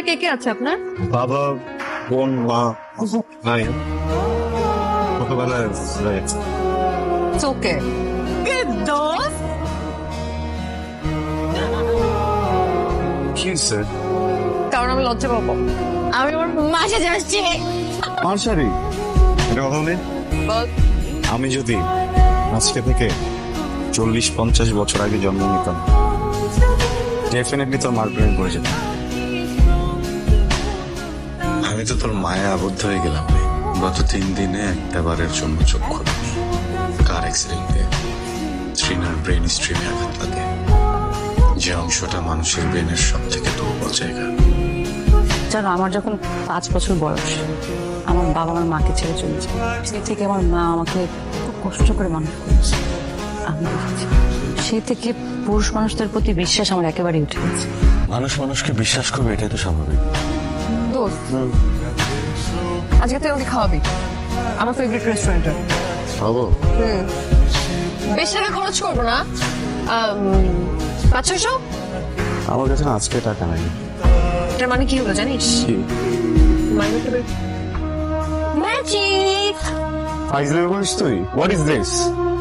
পরিবারে কে কে আছে আপনার? বাবা বোন মা ভাই। ছোটবেলায় ওকে কারণ আমি লজ্জা পাবো। আমি আমার যাচ্ছি। আমার শাড়ি এটা কথা বলি? আমি যদি আজকে থেকে চল্লিশ পঞ্চাশ বছর আগে জন্ম নিতাম ডেফিনেটলি তোর মার প্রেমে পড়ে যেতাম আমি তো তোর মায়া আবদ্ধ হয়ে গেলাম রে। গত তিন দিনে একটা বারের জন্য চোখ খুলিনি কার অ্যাক্সিডেন্টে শ্রীনার ব্রেন স্ট্রিমে আঘাত লাগে। যে অংশটা মানুষের ব্রেনের সব থেকে দুর্বল জায়গা। জানো আমার যখন পাঁচ বছর বয়স আমার বাবা আমার মাকে ছেড়ে চলেছে সেই থেকে আমার মা আমাকে খুব কষ্ট করে মানুষ করেছে। আমি সেই থেকে পুরুষ মানুষদের প্রতি বিশ্বাস আমার একেবারে উঠে গেছে। মানুষ মানুষকে বিশ্বাস করবে এটাই তো স্বাভাবিক। দোস্ত আজকে তুই আমাকে খাওয়াবি। আমার ফেভারিট রেস্টুরেন্টে বাবু হুম। বেশি টাকা খরচ করব না। পাঁচ ছয়শো আমার কাছে আজকে টাকা নাই। এটার মানে কি হলো জানিস? মানে ম্যাজিক ফাইজলে করিস তুই? হোয়াট ইজ দিস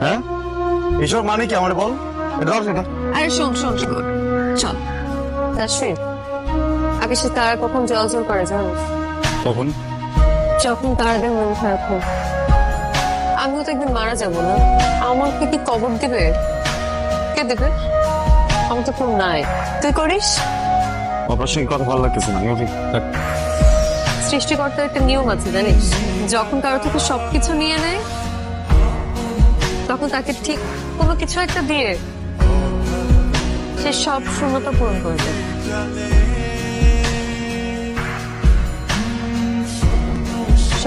হ্যাঁ? এসব মানে কি আমার বল? এটা আরে শোন শোন শোন। চল। তাশ্রী সে তারা কখন জল জল করে জানিস তখন যখন তারাদের মন খারাপ হোক আমিও তো একদিন মারা যাব না। আমাকে কি কবর দেবে? কে দেবে? আমার তো কেউ নাই। তুই করিস? আপনার সঙ্গে কথা ভালো লাগতেছে না সৃষ্টিকর্তার একটা নিয়ম আছে জানিস? যখন কারও থেকে সবকিছু নিয়ে নেয় তখন তাকে ঠিক কোনো কিছু একটা দিয়ে সে সব শূন্যতা পূরণ করে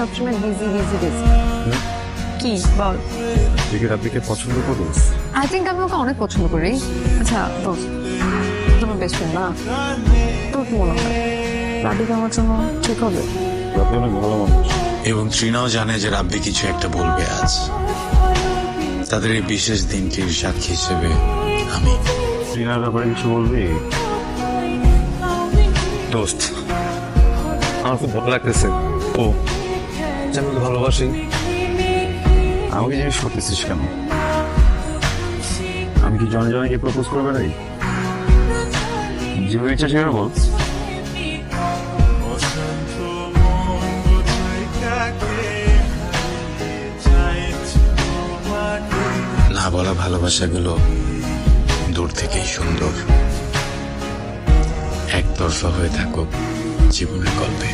সবসময় বিজি বিজি বিজি কি? বল। তুই কি রাব্বিকে পছন্দ করিস। আই থিঙ্ক আমি ওকে অনেক পছন্দ করি। আচ্ছা দোস্ত তোমার বেস্ট ফ্রেন্ড না? তোর কি মনে হয়? রাধিকা আমার জন্য ঠিক হবে? রাব্বি অনেক ভালো মানুষ। এবং তৃণাও জানে যে রাব্বি কিছু একটা বলবে আজ। তাদের এই বিশেষ দিনটির সাক্ষী হিসেবে আমি। রিনার ব্যাপারে কিছু বলবি? দোস্ত আমার খুব ভালো লাগতেছে। ও যে আমি ভালোবাসি। আমাকে জিনিস করতেছিস কেন? আমি কি জনে জনে গিয়ে প্রপোজ করবে নাই যেভাবে ইচ্ছা সেভাবে বল না বলা ভালোবাসাগুলো দূর থেকেই সুন্দর। একতরফা হয়ে থাকুক জীবনের গল্পে।